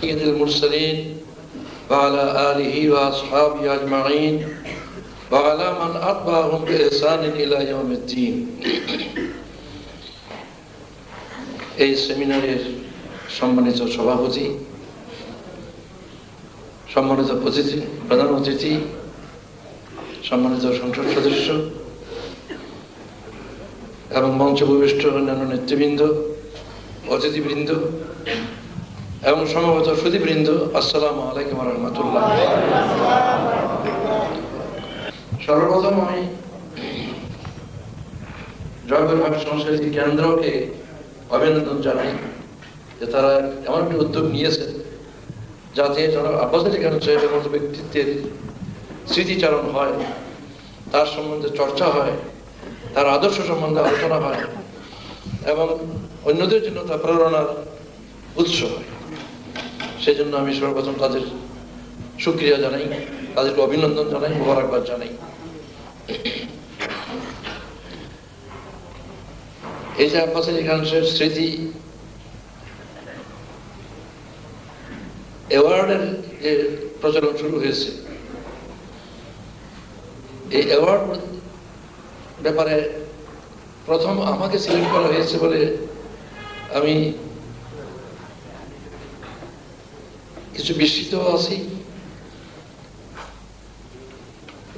سيد المرسلين وعلى آله وأصحابه أجمعين وعلى من أتبعهم بإحسان إلى يوم الدين এই সেমিনারের সম্মানিত সভাপতি সম্মানিত অতিথি প্রধান অতিথি সম্মানিত সংসদ সদস্য এবং মঞ্চ উপবিষ্ট অন্যান্য নেতৃবৃন্দ অতিথিবৃন্দ এবং সমবেত সুদীবৃন্দ আসসালামু আলাইকুম রহমতুল্লাহ। সর্বপ্রথম আমি জয়পুরহাট সংস্কৃতি কেন্দ্রকে অভিনন্দন জানাই যে তারা এমন একটি উদ্যোগ নিয়েছে যাতে যারা আব্বাস খান সাহেবের মতো ব্যক্তিত্বের স্মৃতিচারণ হয়, তার সম্বন্ধে চর্চা হয়, তার আদর্শ সম্বন্ধে আলোচনা হয় এবং অন্যদের জন্য তার প্রেরণার উৎস হয়। সেই জন্য আমি সর্বপ্রথম তাদের সুক্রিয়া জানাই, তাদেরকে অভিনন্দন জানাই, মোবারকবাদ জানাই। এই যে আব্বাস আলী খান সাহেব স্মৃতি, অ্যাওয়ার্ডের যে প্রচলন শুরু হয়েছে, এই অ্যাওয়ার্ড ব্যাপারে প্রথম আমাকে সিলেক্ট করা হয়েছে বলে আমি কিছু বিস্মিত আছি।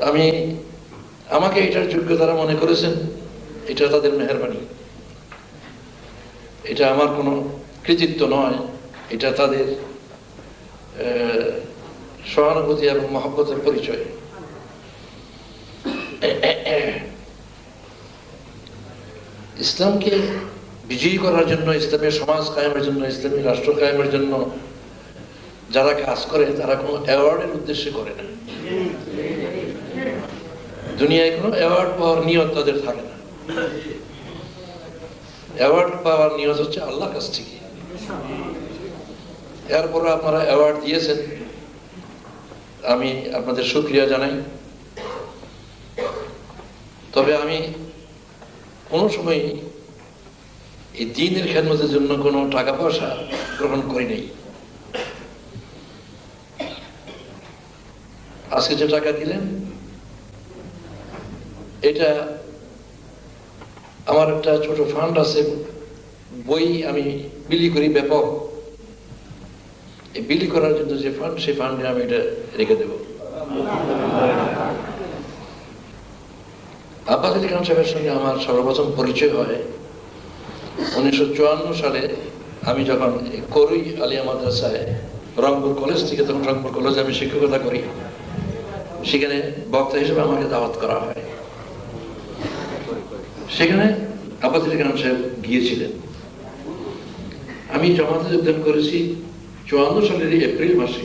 আমি, আমাকে এটার যোগ্য তারা মনে করেছেন, এটা তাদের মেহরবানি। এটা আমার কোনো কৃতিত্ব নয়, এটা তাদের সহানুভূতি এবং মহব্বতের পরিচয়। ইসলামকে বিজয়ী করার জন্য ইসলামের সমাজ কায়েমের জন্য, ইসলামী রাষ্ট্র কায়েমের জন্য যারা কাজ করে, তারা কোনো অ্যাওয়ার্ডের উদ্দেশ্যে করে না। দুনিয়ায় কোনো অ্যাওয়ার্ড পাওয়ার নিয়ত তাদের থাকে না। অ্যাওয়ার্ড পাওয়ার নিয়ত হচ্ছে আল্লাহর কাছ থেকে। এরপরে আপনারা অ্যাওয়ার্ড দিয়েছেন। আমি আপনাদের সুক্রিয়া জানাই। তবে আমি কোনো সময় এই দিনের খেদমতের জন্য কোনো টাকা পয়সা গ্রহণ করি নাই। আজকে যে টাকা দিলেন? এটা আমার একটা ছোট ফান্ড আছে, বই আমি বিলি করি ব্যাপক। বিলি করার জন্য যে ফান্ড সেই ফান্ডে আমি এটা রেখে দেব। আব্বাস আলী খান সাহেবের সঙ্গে আমার সর্বপ্রথম পরিচয় হয়। উনিশশো চুয়ান্ন সালে আমি যখন করুই আলিয়া মাদ্রাসায় রংপুর কলেজ থেকে, তখন রংপুর কলেজে আমি শিক্ষকতা করি। সেখানে বক্তা হিসেবে আমাকে দাওয়াত করা হয়। সেখানে আলী খান সাহেব গিয়েছিলেন। আমি জমাতে যোগদান করেছি চুয়ান্ন সালের এপ্রিল মাসে।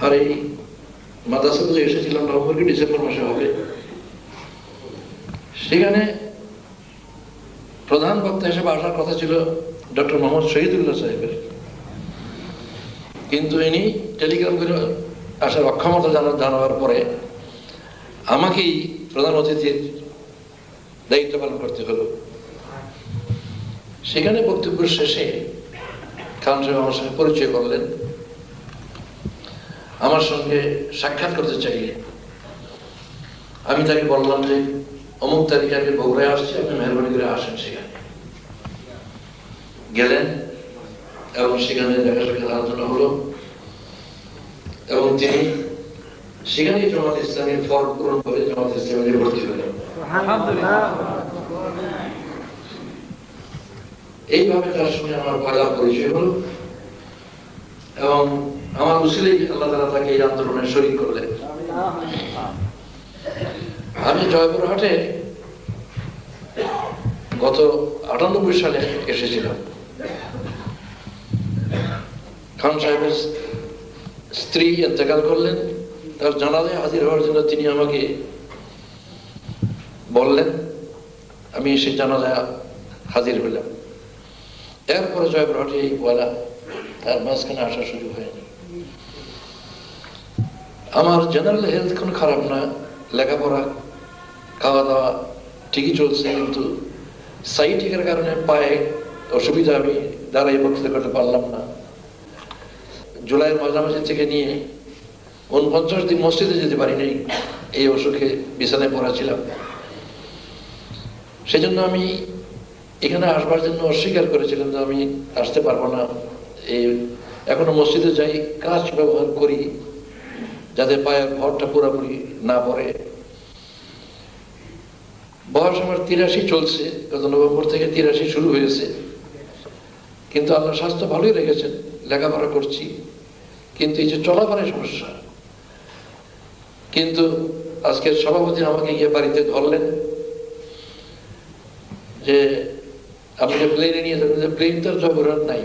আর এই মাদ্রাসাতে এসেছিলাম নভেম্বর কি ডিসেম্বর মাসে হবে। সেখানে প্রধান বক্তা হিসেবে আসার কথা ছিল ডক্টর মোহাম্মদ শহীদুল্লাহ সাহেবের। কিন্তু ইনি টেলিগ্রাম করে আসার অক্ষমতা জানা জানাবার পরে আমাকেই প্রধান অতিথির দায়িত্ব পালন করতে হলো। সেখানে বক্তব্য শেষে খান সাহেব আমার সঙ্গে পরিচয় করলেন। আমার সঙ্গে সাক্ষাৎ করতে চাইলেন। আমি তাকে বললাম যে, অমুক তারিখে আমি বগুড়ায় আসছি, আপনি মেহরবানি করে আসেন সেখানে। গেলেন এবং সেখানে দেখা সাক্ষাৎ আলোচনা হলো। এবং তিনি সেখানেই জামাত ইসলামের ফর্ম পূরণ করে জামাত ইসলামের ভর্তি হলেন। এইভাবে তার সঙ্গে আমার পয়লা পরিচয় হলো এবং আমার উচিলেই আল্লাহ তালা তাকে এই আন্দোলনে শরিক করলেন। আমি জয়পুরহাটে গত আটানব্বই সালে এসেছিলাম। খান সাহেবের স্ত্রী ইন্তেকাল করলেন, তার জানাজায় হাজির হওয়ার জন্য তিনি আমাকে বললেন, আমি সেই জানাজায় হাজির হইলাম। এরপরে জয়পুরহাটে এই বলা তার মাঝখানে আসার সুযোগ হয়নি। আমার জেনারেল হেলথ কোনো খারাপ না, লেখাপড়া খাওয়া দাওয়া ঠিকই চলছে, কিন্তু সাইটিকের কারণে পায়ে অসুবিধা আমি দাঁড়াই বক্তৃতা করতে পারলাম না। জুলাইয়ের মাঝামাঝি থেকে নিয়ে উনপঞ্চাশ দিন মসজিদে যেতে পারিনি। এই অসুখে বিছানায় পড়া ছিলাম। সেজন্য আমি এখানে আসবার জন্য অস্বীকার করেছিলাম যে আমি আসতে পারব না। এই এখনও মসজিদে যাই কাজ ব্যবহার করি যাতে পায়ের ঘরটা পুরোপুরি না পড়ে। বয়স আমার তিরাশি চলছে, গত নভেম্বর থেকে তিরাশি শুরু হয়েছে। কিন্তু আল্লাহ স্বাস্থ্য ভালোই রেখেছেন, লেখাপড়া করছি। কিন্তু এই যে চলাফেরার সমস্যা। কিন্তু আজকের সভাপতি আমাকে গিয়ে বাড়িতে ধরলেন যে আপনি যে প্লেনে নিয়ে যাবেন যে প্লেন তো জগরাত নাই।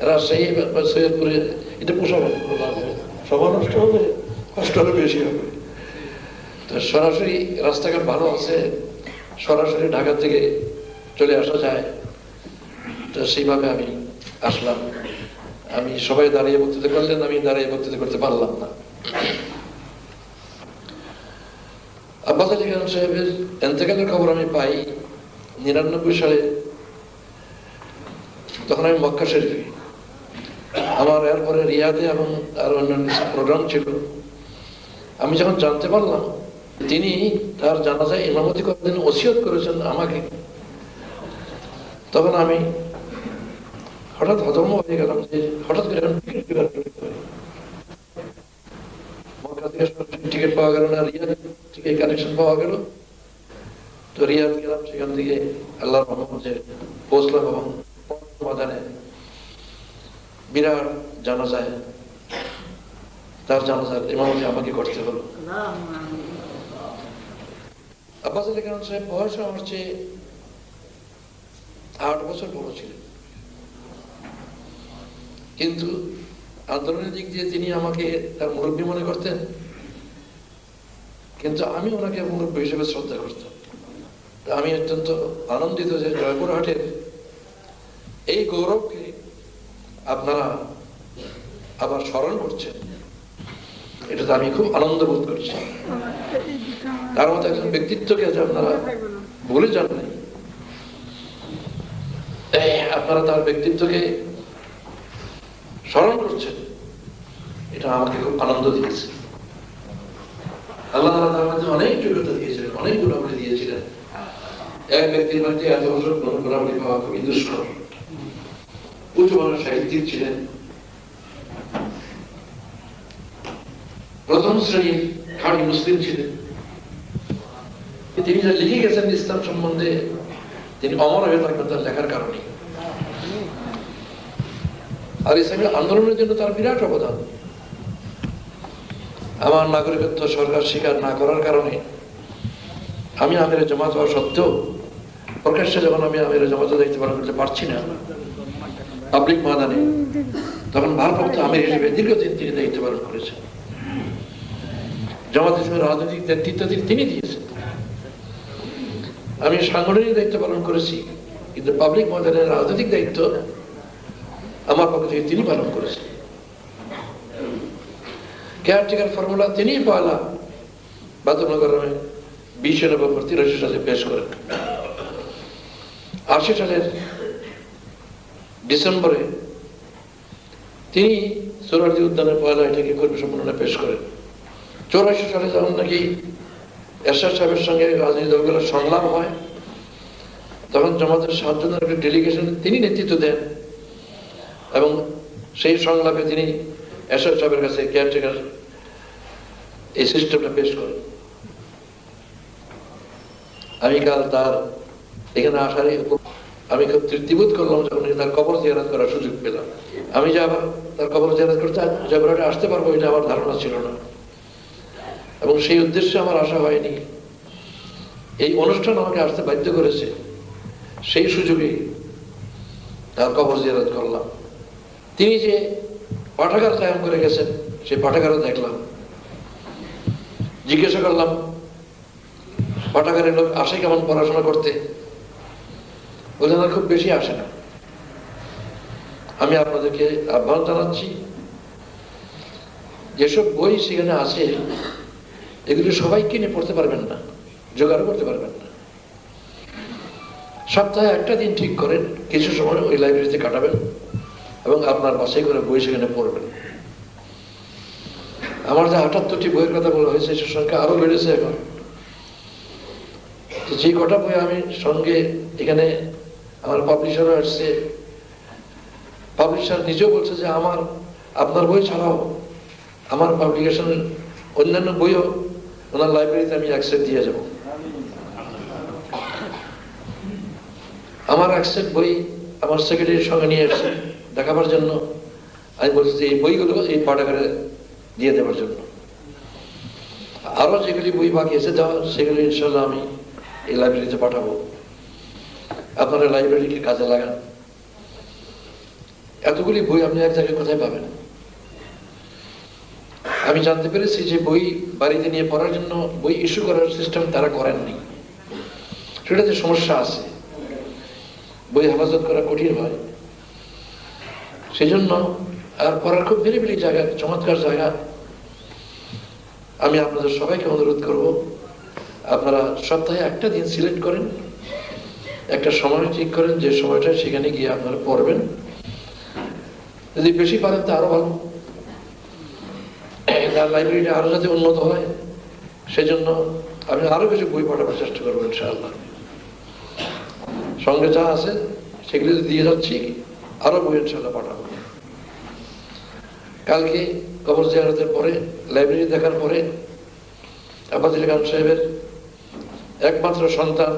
রাজশাহী বা সৈয়দপুরে এটা পোষাবে। সবার নষ্ট হবে কষ্ট হলে বেশি হবে। তো সরাসরি রাস্তাঘাট ভালো আছে সরাসরি ঢাকা থেকে চলে আসা যায়। তো সেইভাবে আমি আসলাম। আমি সবাই দাঁড়িয়ে বক্তৃতা করলেন, আমি দাঁড়িয়ে বক্তৃতা করতে পারলাম না। আব্বাস আলী খান সাহেবের এন্তেকালের খবর আমি পাই, নিরানব্বই সালে তখন আমি মক্কা শরীফে। আমার এরপরে রিয়াদে এবং আর অন্যান্য প্রোগ্রাম ছিল। আমি যখন জানতে পারলাম, তিনি তার জানাজায় ইমামতি করেন ওসিয়ত করেছেন আমাকে, তখন আমি হঠাৎ হতম হয়ে গেলাম যে হঠাৎ করে টিকিট জোগাড় করতে হবে। মক্কা টিকিট পাওয়া গেল না, রিয়াদ থেকে কানেকশন পাওয়া গেল। তো রিয়াদ গেলাম, সেখান থেকে আল্লাহর রহমতে পৌঁছলাম এবং সমাধানে বিরাট জানা যায় তার জানাজার ইমামতি আমাকে করতে হলো। আব্বাস আলী খান সাহেব বয়স আমার চেয়ে আট বছর বড় ছিলেন। কিন্তু আন্দোলনের দিক দিয়ে তিনি আমাকে তার মুরব্বী মনে করতেন, কিন্তু আমি ওনাকে মুরব্বী হিসেবে শ্রদ্ধা করতাম। তা আমি অত্যন্ত আনন্দিত যে জয়পুরহাটের এই গৌরবকে আপনারা আবার স্মরণ করছেন। এটাতে আমি খুব আনন্দ বোধ করছি। তার মতো একজন ব্যক্তিত্বকে আছে আপনারা ভুলে যান নাই। আপনারা তার ব্যক্তিত্বকে স্মরণ করছেন? এটা আমাকে খুব আনন্দ দিয়েছে। আল্লাহ তার অনেক যোগ্যতা দিয়েছিলেন, অনেক গুণাবলী দিয়েছিলেন। এক ব্যক্তির মধ্যে এত বছর কোনো গুণাবলী পাওয়া খুবই দুষ্কর উচ্চ মানের সাহিত্যিক ছিলেন। প্রথম শ্রেণির খাঁটি মুসলিম ছিলেন। তিনি যা লিখে গেছেন ইসলাম সম্বন্ধে, তিনি অমর হয়ে থাকবেন তার লেখার কারণে। আর ইসলামী আন্দোলনের জন্য তার বিরাট অবদান। আমার নাগরিকত্ব সরকার স্বীকার না করার কারণে আমি আমিরে জমাত হওয়া সত্ত্বেও প্রকাশ্যে যখন আমি আমিরে জমাতে দায়িত্ব পালন করতে পারছি না, পাবলিক ময়দানে, তখন ভারপ্রাপ্ত আমির হিসেবে দীর্ঘদিন তিনি দায়িত্ব পালন করেছেন। জামাত ইসলামের রাজনৈতিক নেতৃত্ব তিনি- দিয়েছেন। আমি সাংগঠনিক দায়িত্ব পালন করেছি, কিন্তু পাবলিক ময়দানের রাজনৈতিক দায়িত্ব আমার পক্ষ থেকে তিনি পালন করেছেন। কেয়ারটেকার ফর্মুলা তিনি পয়লা বাদনগরমে বিশে নভেম্বর তিরাশি সালে পেশ করেন। আশি সালের ডিসেম্বরে তিনি সোহরার্দি উদ্যানের পয়লা এটাকে কর্মী সম্মেলনে পেশ করেন। চৌরাশি সালে যখন নাকি এরশাদ সাহেবের সঙ্গে রাজনীতি দলগুলোর সংলাপ হয়, তখন জামাতের সাতজনের একটা ডেলিগেশন তিনি নেতৃত্ব দেন। এবং সেই সংলাপে তিনি সাহেবের কাছে কেয়ারটেকার এই সিস্টেমটা পেশ করেন। আমি কাল তার এখানে আসার উপর- আমি খুব তৃপ্তিবোধ করলাম যখন তার কবর জিয়ারত করার সুযোগ পেলাম। আমি যে আবার তার কবর জিয়ারত করতে জয়পুরহাটে আসতে পারব এটা আমার ধারণা ছিল না। এবং সেই উদ্দেশ্যে আমার আশা হয়নি। এই অনুষ্ঠান আমাকে আসতে বাধ্য করেছে। সেই সুযোগে তার কবর জিয়ারত করলাম। তিনি যে পাঠাগার কায়েম করে গেছেন সেই পাঠাগারও দেখলাম। জিজ্ঞাসা করলাম, পাঠাগারের লোক আসে কেমন পড়াশোনা করতে? খুব বেশি আসে না। আমি আপনাদেরকে আহ্বান জানাচ্ছি, যেসব বই সেখানে আছে, এগুলো সবাই কিনে পড়তে পারবেন না জোগাড় করতে পারবেন না। সপ্তাহে একটা দিন ঠিক করেন, কিছু সময় ওই লাইব্রেরিতে কাটাবেন। এবং আপনার বাসায় করে বই সেখানে পড়বেন। আমার যে আটাত্তরটি বইয়ের কথা বলা হয়েছে, সে সংখ্যা আরও বেড়েছে এখন। যে কটা বই আমি সঙ্গে এখানে আমার পাবলিশারও আসছে পাবলিশার নিজেও বলছে যে আমার, আপনার বই ছাড়াও আমার পাবলিকেশন অন্যান্য বইও ওনার লাইব্রেরিতে আমি অ্যাক্সেস দিয়ে যাব। আমার অ্যাক্সেস বই আমার সেক্রেটারির সঙ্গে নিয়ে এসেছে দেখাবার জন্য। আমি বলছি যে এই বইগুলো এই পাঠাগারে দিয়ে দেওয়ার জন্য। আরও যেগুলি বই বাকি এসে দেওয়া সেগুলি ইনশাল্লাহ আমি এই লাইব্রেরিতে পাঠাবো। আপনারা লাইব্রেরিকে কাজে লাগান। এতগুলি বই আপনি এক জায়গায় কোথায় পাবেন? আমি জানতে পেরেছি যে বই বাড়িতে নিয়ে পড়ার জন্য, বই ইস্যু করার সিস্টেম তারা করেননি। সেটাতে সমস্যা আছে। বই হেফাজত করা কঠিন হয়। সেই জন্য আর পড়ার খুব ভেরি ভেরি জায়গা, চমৎকার জায়গা। আমি আপনাদের সবাইকে অনুরোধ করব, আপনারা সপ্তাহে একটা দিন সিলেক্ট করেন, একটা সময় ঠিক করেন, যে সময়টা সেখানে গিয়ে আপনারা পড়বেন। যদি বেশি পারেন তো আরও ভালো। তার লাইব্রেরিটা আরও যাতে উন্নত হয়, সেজন্য আমি আরও কিছু বই পড়াবার চেষ্টা করব, ইনশাআল্লাহ। সঙ্গে যা আছে, সেগুলি দিয়ে যাচ্ছি, আরও বই ইনশাআল্লাহ পাঠাবো। কালকে কবর জিয়ারতের পরে, লাইব্রেরি দেখার পরে আব্বাসিল খান সাহেবের একমাত্র সন্তান,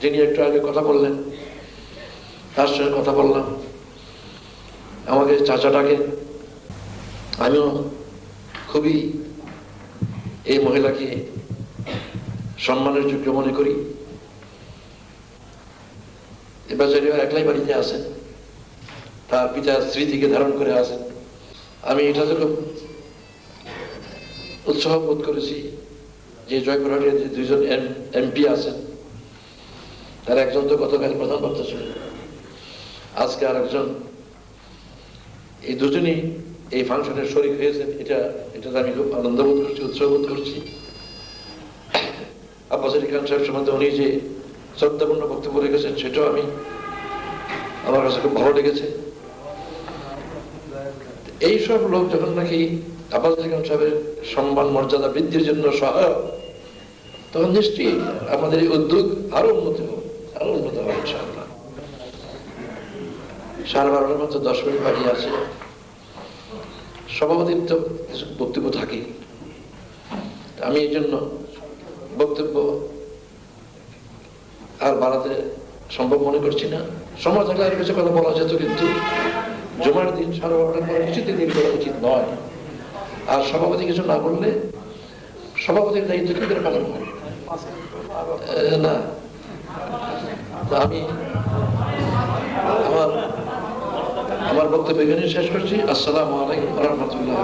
যিনি একটু আগে কথা বললেন, তার সঙ্গে কথা বললাম। আমাকে চাচাটাকে আমিও খুবই এই মহিলাকে সম্মানের যোগ্য মনে করি। এবার একলাই বাড়িতে আছেন তার পিতার স্মৃতিকে ধারণ করে আছেন আমি এটাতে খুব উৎসাহ বোধ করেছি যে জয়পুরহাটের যে দুইজন এমপি আছেন, তার একজন তো গতকাল প্রধান বক্তা ছিলেন আজকে আর একজন এই দুজনই এই ফাংশনের শরীর হয়েছেন, এটা এটাতে আমি খুব আনন্দ বোধ করছি, উৎসাহ বোধ করছি। আব্বাস খান সাহেব সম্বন্ধে উনি যে শ্রদ্ধাপূর্ণ বক্তব্য রেখেছেন, সেটাও আমি আমার কাছে খুব ভালো লেগেছে। এইসব লোক যখন নাকি আব্বাস খান সাহেবের সম্মান মর্যাদা বৃদ্ধির জন্য সহায়ক, তখন নিশ্চয়ই আমাদের এই উদ্যোগ আরও উন্নত হবে, আরও উন্নত হবে ইনশাআল্লাহ। সাড়ে বারোটার মতো দশ মিনিট বাকি আছে। সভাপতির তো কিছু বক্তব্য থাকে। আমি এই জন্য বক্তব্য আর বাড়াতে সম্ভব মনে করছি না। সময় থাকলে আর কিছু কথা বলা যেত কিন্তু। জমার দিন সাড়ে বারোটার পরে কিছুতে দেরি করা উচিত নয়। আর সভাপতি কিছু না বললে সভাপতির দায়িত্ব কি করে পালন করে না। আমি আমার আমার বক্তব্য এখানে শেষ করছি। আসসালামু আলাইকুম রাহমাতুল্লাহ।